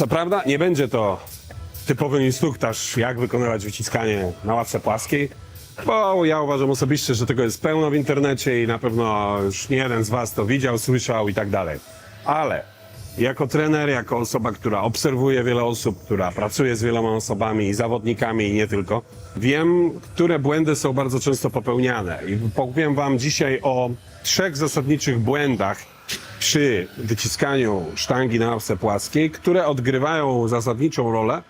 Co prawda nie będzie to typowy instruktaż, jak wykonywać wyciskanie na ławce płaskiej, bo ja uważam osobiście, że tego jest pełno w internecie i na pewno już nie jeden z Was to widział, słyszał i tak dalej. Ale jako trener, jako osoba, która obserwuje wiele osób, która pracuje z wieloma osobami i zawodnikami i nie tylko, wiem, które błędy są bardzo często popełniane. I powiem Wam dzisiaj o trzech zasadniczych błędach przy wyciskaniu sztangi na ławce płaskiej, które odgrywają zasadniczą rolę,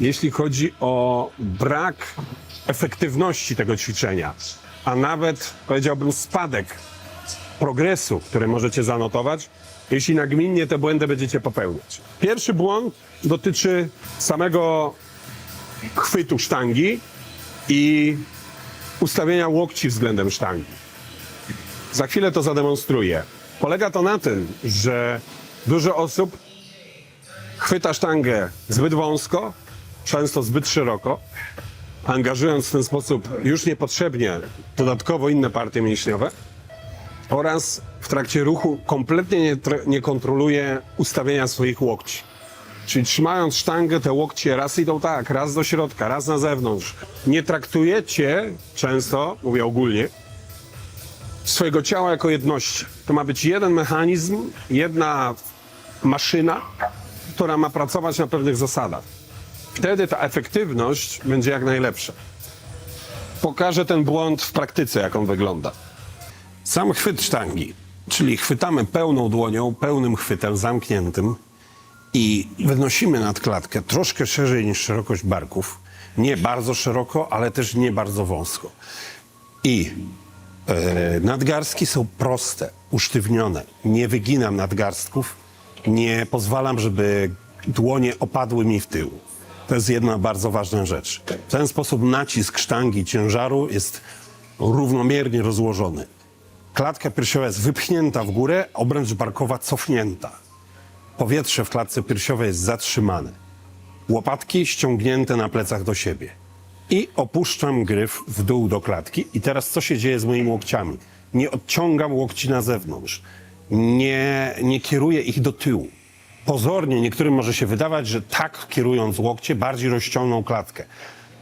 jeśli chodzi o brak efektywności tego ćwiczenia, a nawet powiedziałbym spadek progresu, który możecie zanotować, jeśli nagminnie te błędy będziecie popełniać. Pierwszy błąd dotyczy samego chwytu sztangi i ustawienia łokci względem sztangi. Za chwilę to zademonstruję. Polega to na tym, że dużo osób chwyta sztangę zbyt wąsko, często zbyt szeroko, angażując w ten sposób już niepotrzebnie dodatkowo inne partie mięśniowe oraz w trakcie ruchu kompletnie nie, nie kontroluje ustawienia swoich łokci. Czyli trzymając sztangę, te łokcie raz idą tak, raz do środka, raz na zewnątrz. Nie traktujecie często, mówię ogólnie, swojego ciała jako jedności. To ma być jeden mechanizm, jedna maszyna, która ma pracować na pewnych zasadach. Wtedy ta efektywność będzie jak najlepsza. Pokażę ten błąd w praktyce, jak on wygląda. Sam chwyt sztangi, czyli chwytamy pełną dłonią, pełnym chwytem zamkniętym i wynosimy nad klatkę troszkę szerzej niż szerokość barków. Nie bardzo szeroko, ale też nie bardzo wąsko. I nadgarstki są proste, usztywnione. Nie wyginam nadgarstków, nie pozwalam, żeby dłonie opadły mi w tył. To jest jedna bardzo ważna rzecz. W ten sposób nacisk sztangi ciężaru jest równomiernie rozłożony. Klatka piersiowa jest wypchnięta w górę, obręcz barkowa cofnięta. Powietrze w klatce piersiowej jest zatrzymane. Łopatki ściągnięte na plecach do siebie. I opuszczam gryf w dół do klatki. I teraz co się dzieje z moimi łokciami? Nie odciągam łokci na zewnątrz. Nie, nie kieruję ich do tyłu. Pozornie niektórym może się wydawać, że tak kierując łokcie bardziej rozciągną klatkę.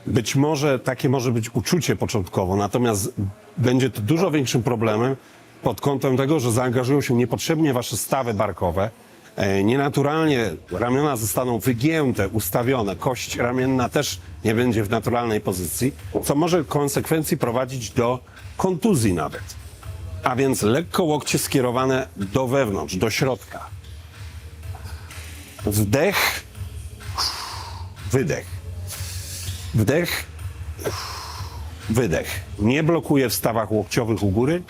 Być może takie może być uczucie początkowo, natomiast będzie to dużo większym problemem pod kątem tego, że zaangażują się niepotrzebnie wasze stawy barkowe. E, Nienaturalnie ramiona zostaną wygięte, ustawione, kość ramienna też nie będzie w naturalnej pozycji, co może w konsekwencji prowadzić do kontuzji nawet. A więc lekko łokcie skierowane do wewnątrz, do środka. Wdech, wydech. Wdech, wydech. Nie blokuję w stawach łokciowych u góry,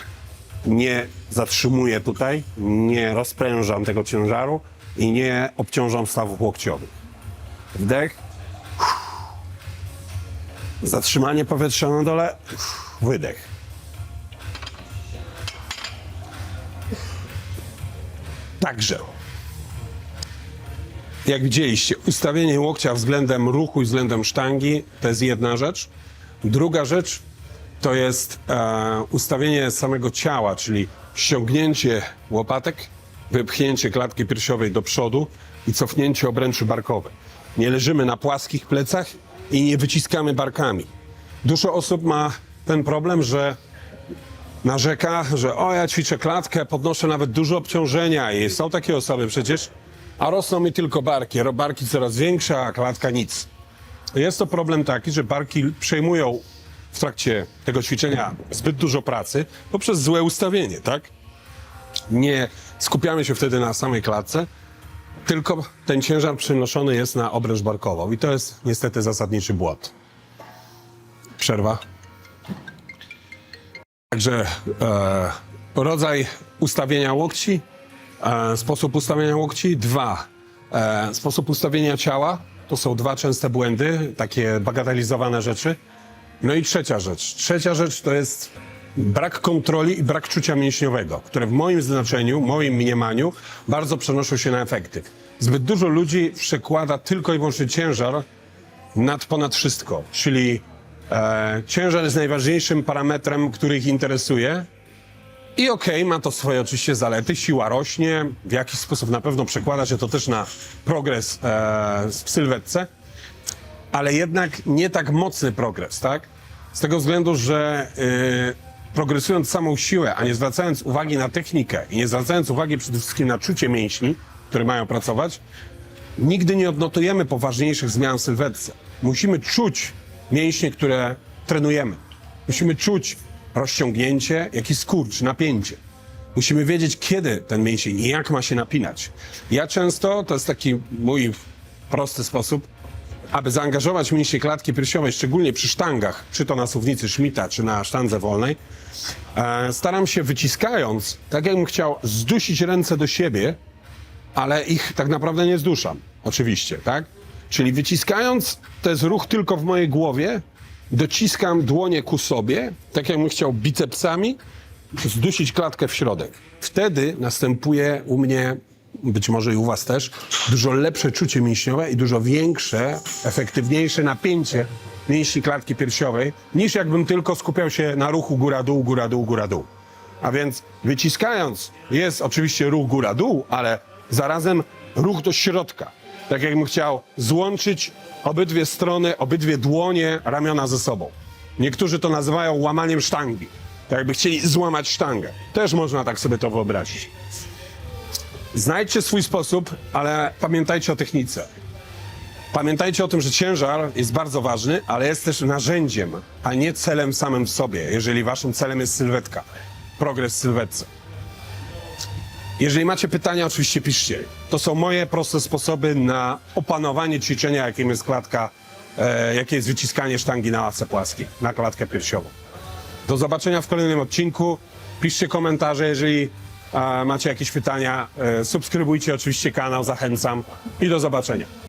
nie zatrzymuję tutaj, nie rozprężam tego ciężaru i nie obciążam stawów łokciowych. Wdech, zatrzymanie powietrza na dole, wydech. Także jak widzieliście, ustawienie łokcia względem ruchu i względem sztangi to jest jedna rzecz. Druga rzecz to jest e, ustawienie samego ciała, czyli ściągnięcie łopatek, wypchnięcie klatki piersiowej do przodu i cofnięcie obręczy barkowej. Nie leżymy na płaskich plecach i nie wyciskamy barkami. Dużo osób ma ten problem, że narzeka, że o ja ćwiczę klatkę, podnoszę nawet dużo obciążenia i są takie osoby przecież, a rosną mi tylko barki. Barki coraz większe, a klatka nic. Jest to problem taki, że barki przejmują w trakcie tego ćwiczenia zbyt dużo pracy poprzez złe ustawienie, tak? Nie skupiamy się wtedy na samej klatce, tylko ten ciężar przenoszony jest na obręcz barkową i to jest niestety zasadniczy błąd. Przerwa. Także e, rodzaj ustawienia łokci, e, sposób ustawienia łokci. Dwa, e, sposób ustawienia ciała. To są dwa częste błędy, takie bagatelizowane rzeczy. No i trzecia rzecz. Trzecia rzecz to jest brak kontroli i brak czucia mięśniowego, które w moim znaczeniu, moim mniemaniu bardzo przenoszą się na efekty. Zbyt dużo ludzi przekłada tylko i wyłącznie ciężar nad ponad wszystko, czyli e, ciężar jest najważniejszym parametrem, który ich interesuje, I okej, ma to swoje oczywiście zalety, siła rośnie, w jakiś sposób na pewno przekłada się to też na progres e, w sylwetce, ale jednak nie tak mocny progres, tak? Z tego względu, że y, progresując samą siłę, a nie zwracając uwagi na technikę i nie zwracając uwagi przede wszystkim na czucie mięśni, które mają pracować, nigdy nie odnotujemy poważniejszych zmian w sylwetce. Musimy czuć mięśnie, które trenujemy. Musimy czuć rozciągnięcie, jak i skurcz, napięcie. Musimy wiedzieć, kiedy ten mięsień jak ma się napinać. Ja często, to jest taki mój prosty sposób, aby zaangażować mięśnie klatki piersiowej, szczególnie przy sztangach, czy to na suwnicy Schmidta, czy na sztandze wolnej, e, staram się wyciskając, tak jakbym chciał zdusić ręce do siebie, ale ich tak naprawdę nie zduszam, oczywiście, tak? Czyli wyciskając, to jest ruch tylko w mojej głowie, dociskam dłonie ku sobie, tak jakbym chciał bicepsami zdusić klatkę w środek. Wtedy następuje u mnie, być może i u was też, dużo lepsze czucie mięśniowe i dużo większe, efektywniejsze napięcie mięśni klatki piersiowej, niż jakbym tylko skupiał się na ruchu góra-dół, góra-dół, góra-dół. A więc wyciskając jest oczywiście ruch góra-dół, ale zarazem ruch do środka. Tak jakbym chciał złączyć obydwie strony, obydwie dłonie, ramiona ze sobą. Niektórzy to nazywają łamaniem sztangi. Tak jakby chcieli złamać sztangę. Też można tak sobie to wyobrazić. Znajdźcie swój sposób, ale pamiętajcie o technice. Pamiętajcie o tym, że ciężar jest bardzo ważny, ale jest też narzędziem, a nie celem samym w sobie, jeżeli waszym celem jest sylwetka, progres w sylwetce. Jeżeli macie pytania, oczywiście piszcie. To są moje proste sposoby na opanowanie ćwiczenia, jakim jest klatka, e, jakie jest wyciskanie sztangi na ławce płaskiej, na klatkę piersiową. Do zobaczenia w kolejnym odcinku. Piszcie komentarze, jeżeli macie jakieś pytania. E, subskrybujcie oczywiście kanał, zachęcam i do zobaczenia.